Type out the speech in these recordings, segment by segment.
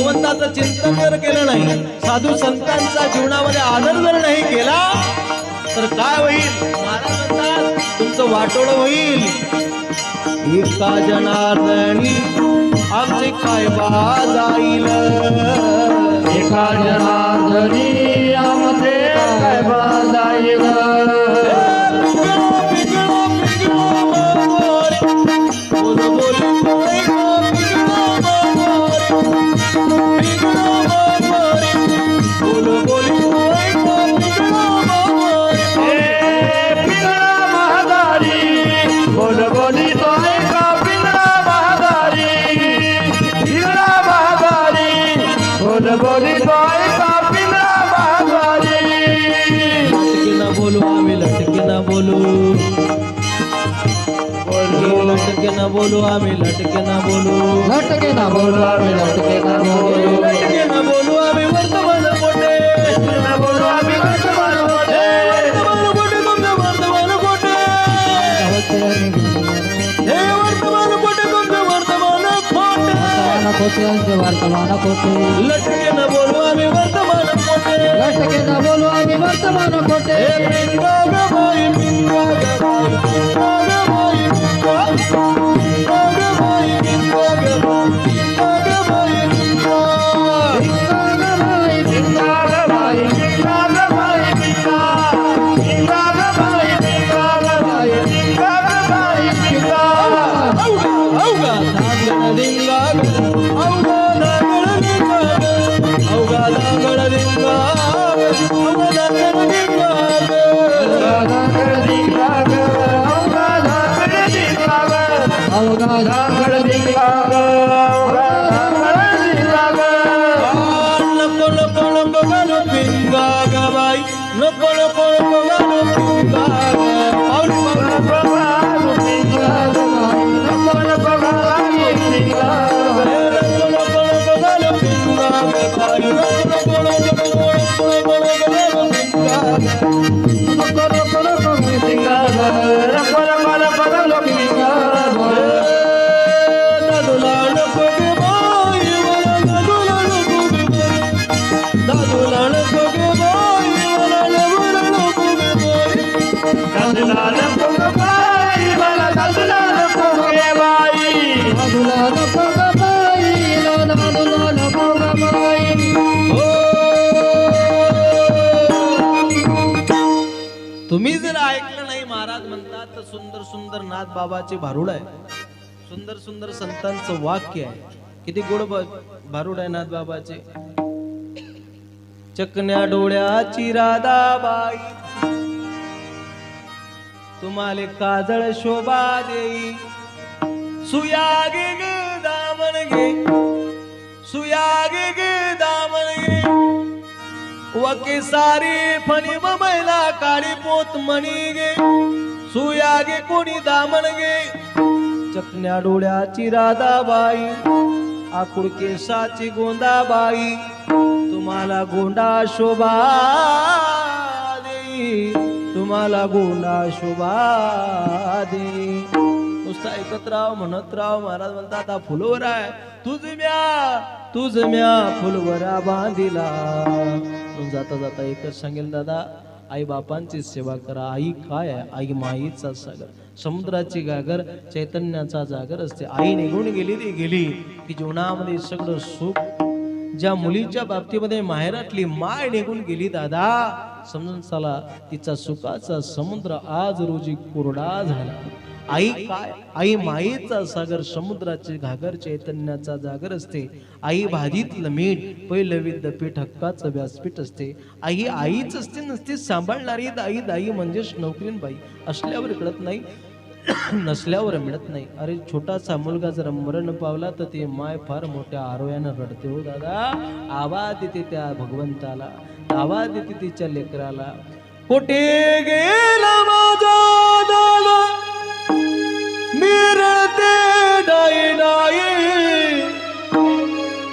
भगवंताचं चिंतन जर केलं नाही साधू संतांचा जीवनामध्ये आदर जर नाही केला तर काय होईल? तुमचं वाटोळ होईल. एका जनार्दनी आमचे काय बाजाईल. एका जनार्दनी आमचे काय बाजाईल. पिंगळा बोलू आम्ही लटके ना बोलू. लटके ना बोलू आम्ही लटके ना बोलू. लटके ना बोलू आम्ही वर्तमान बोलू आम्ही वर्तमान मोठे. वर्तमान तुमचं वर्तमान हे वर्तमान तुमचं वर्तमान लटके ना बोलू आम्ही वर्तमान मोठे लटके ना बोलू आम्ही वर्तमान खोटे नाथ बाबाचे भारुड आहे. सुंदर सुंदर संतांचं वाक्य आहे. किती गोड भारुड आहे नाथ बाबाचे. चकण्या डोळ्याची राधाबाई. तुम्हाला काजळ शोभा देई. सुयागे ग दामन गे. सुयागे ग दामन गे. वके सारी फणी महिला काळी पोत मणी गे. सुयागे कोणी दामन गे चकण्या डोळ्याची राधाबाई आकुड केसाची गोंदाबाई तुम्हाला गोंडा शोभा दे तुम्हाला गोंडा शोभा देई. नुसता ऐकत राव म्हणत राव महाराज म्हणतात आता फुलवर आहे. तुझ म्या तुझ म्या फुलवरा बांधिला. जाता जाता एकच सांगेल दादा आई बापांची सेवा करा. आई काय आहे? आई माईचा सागर. समुद्राची गागर चैतन्याचा जागर असते. आई निघून गेली ती गेली. की जीवनामध्ये सगळं सुख. ज्या मुलीच्या बाबतीमध्ये माहेरातली माय निघून गेली दादा. समजून चला तिचा सुखाचा समुद्र आज रोजी कोरडा झाला. आई काय? आई माईचा सागर समुद्राचे घागर चैतन्याचा जागर असते. आई भाजीतलं मीठ पहिलं विद्यापीठ हक्काचं व्यासपीठ असते. आई आईच असते नसते सांभाळणारी आई दाई म्हणजेच नोकरीन बाई असल्यावर कळत नाही नसल्यावर मिळत नाही. अरे छोटासा मुलगा जर मरण पावला तर ते माय फार मोठ्या आरोयानं रडते हो दादा. आवाज येते त्या भगवंताला. आवाज येते तिच्या लेकराला. कुठे गेला माझा दादा?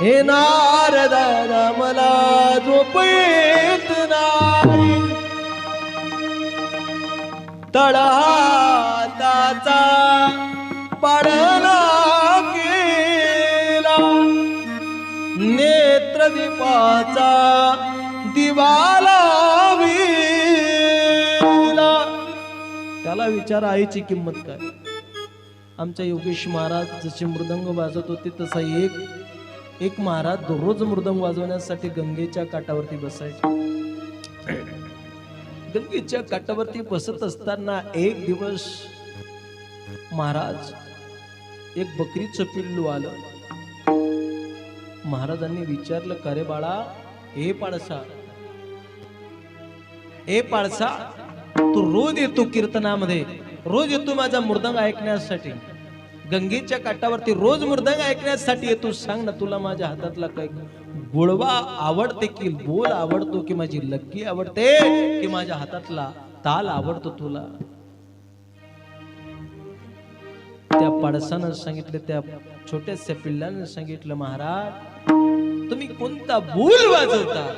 हे नारदादा मला झोप नाही. तळहाताचा पाडला केला नेत्रदीपाचा दिवाला विला त्याला विचार आईची किंमत काय? आमच्या योगेश महाराज जसे मृदंग वाजत होते तसा एक एक महाराज दररोज मृदंग वाजवण्यासाठी गंगेच्या काठावरती बसायचे. गंगेच्या काठावरती बसत असताना एक दिवस महाराज एक बकरीचं पिल्लू आलं. महाराजांनी विचारलं करे बाळा हे पाळसा हे पाळसा तू रोज येतो कीर्तनामध्ये रोज येतो माझा मृदंग ऐकण्यासाठी. गंगेच्या काठावरती रोज मृदंग ऐकण्यासाठी येतो सांग ना तुला माझ्या हातातला काय गुळवा आवडते की बोल आवडतो की माझी लक्की आवडते की माझ्या हातातला ताल आवडतो तुला? त्या पाडसानं सांगितलं त्या छोट्याशा पिल्लानं सांगितलं महाराज तुम्ही कोणता बोल वाजवता?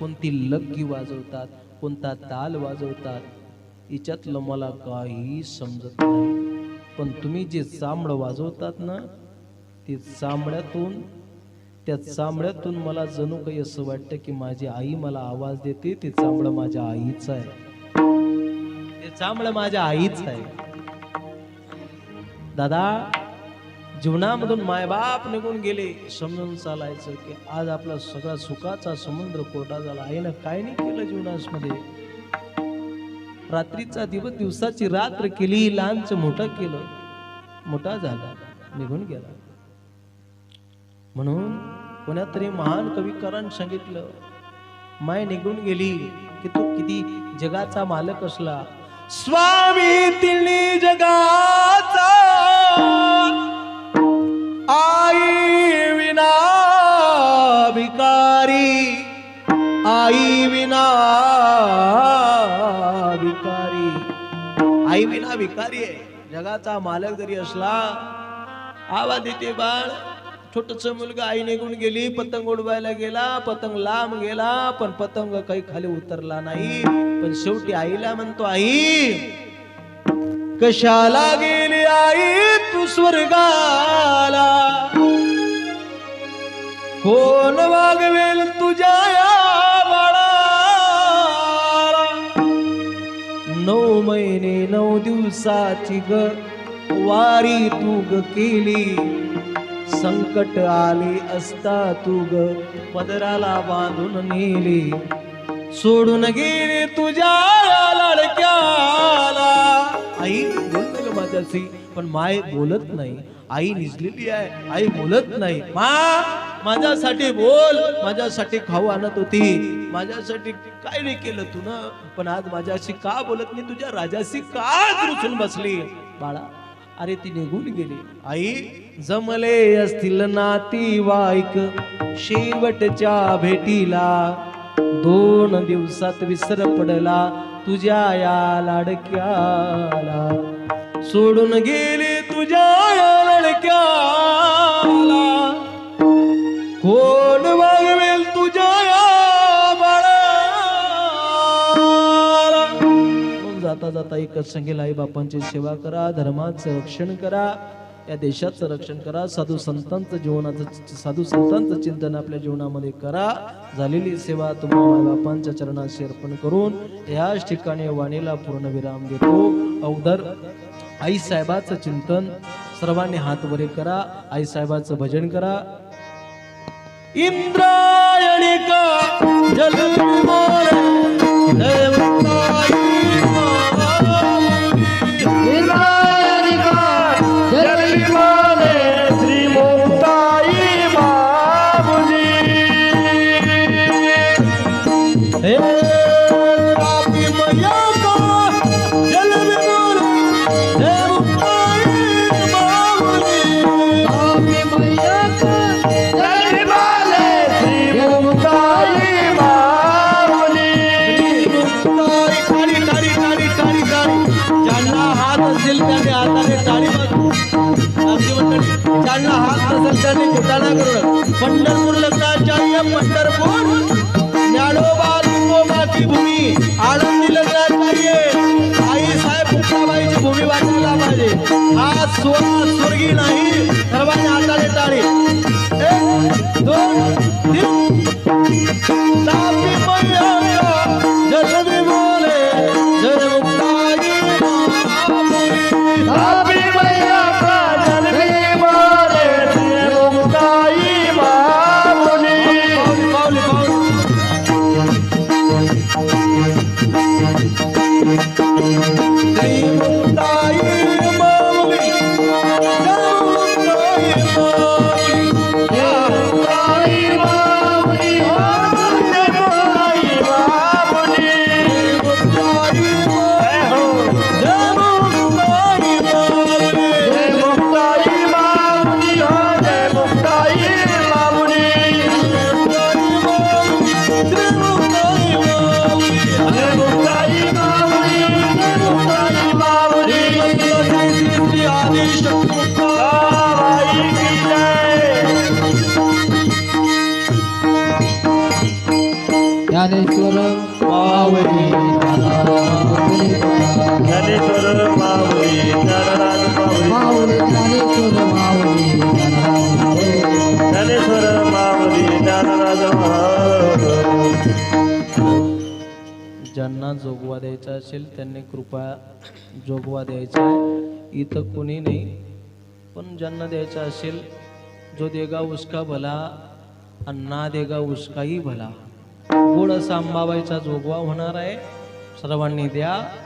कोणती लग्गी वाजवतात? कोणता ताल वाजवतात? हिच्यातलं मला काही समजत नाही. पण तुम्ही जे चांबड वाजवतात ना ते चांबड्यातून त्या चांबड्यातून मला जणू काही असं वाटतं की माझी आई मला आवाज देते ते चांबड माझ्या आईचं आहे. ते चांबड माझ्या आईच आहे. दादा जीवनामधून मायबाप निघून गेले. समजून चालायचं की आज आपला सगळा सुखाचा समुद्र कोरडा झाला. आईनं काय नाही केलं जीवनामध्ये रात्रीचा दिवस दिवसाची रात्र केली लहानच मोठं केलं. मोठा झाला निघून गेला. म्हणून कोणातरी महान कविकारानं सांगितलं माय निघून गेली की तू किती जगाचा मालक असला. स्वामी तिने जगाचा. आई विना भिकारी आहे. जगाचा मालक जरी असला आवाज येते बाळ छोटस मुलगा आई निघून गेली पतंग उडवायला गेला पतंग लांब गेला पण पतंग काही खाली उतरला नाही. पण शेवटी आईला म्हणतो आई कशाला गेली आई तू स्वर्गाला? कोण वागवेल तुझ्या महिने नऊ दिवसाची ग. वारी तू ग केली. संकट आली असता तू ग. पदराला बांधून नेली. सोडून गेली तुझ्या लडक्याला. आई बोलते ग माझ्याशी पण माय बोलत नाही. आई निजलेली आहे आई बोलत नाही. मा माझ्यासाठी बोल. माझ्यासाठी खाऊ आणत होती. माझ्यासाठी काय नाही केलं तू ना? पण आज माझ्याशी का बोलत नाही? तुझ्या राजाशी का रुसून बसली? बाळा अरे ती निघून गेली. आई जमले असतील नातीवाईक शेवटच्या भेटीला. दोन दिवसात विसर पडला तुझ्या या लाडक्याला. सोडून गेले तुझ्या जाता जाता एकच सांगेल आई बापांची सेवा करा धर्माचं रक्षण करा या देशाचं रक्षण करा साधू संतांचं जीवनाचं साधू संतांचं चिंतन आपल्या जीवनामध्ये करा. झालेली सेवा तुम्हा माय बापांच्या चरणाशी अर्पण करून याच ठिकाणी वाणीला पूर्ण विराम देतो. अवधर आई साहेबाचं चिंतन सर्वांनी हात वरे करा आई साहेबाचं भजन करा. इंद्रायणी का त्याने हाताने टाळी वाजवू. आमची मंडळी ज्यांना हात नसेल त्यांनी घोटाळा करू। पंढरपूर लग्नाचार्य पंढरपूर ज्ञानोबा हो, तुकोबाची भूमी. आनंदी लग्नात लग्नाचार्य आई साहेब मुक्ताबाईची भूमी वाटायला पाहिजे. हा स्वर स्वर्गी नाही सर्वांनी हाताने टाळी. एक दोन तीन. जय ज्ञानेश्वर माऊली ज्ञानेश्वर माऊली ज्ञानराज माऊली ज्ञानेश्वर माऊली ज्ञानेश्वर माऊली ज्ञानराज ज्यांना जोगवा द्यायचा असेल त्यांनी कृपा जोगवा द्यायचा इथं कोणी नाही पण ज्यांना द्यायचा असेल जो देगा उसका भला अन्ना देगा उसकाही भला. गोड असा अंबाबाईचा जोगवा होणार आहे. सर्वांनी द्या.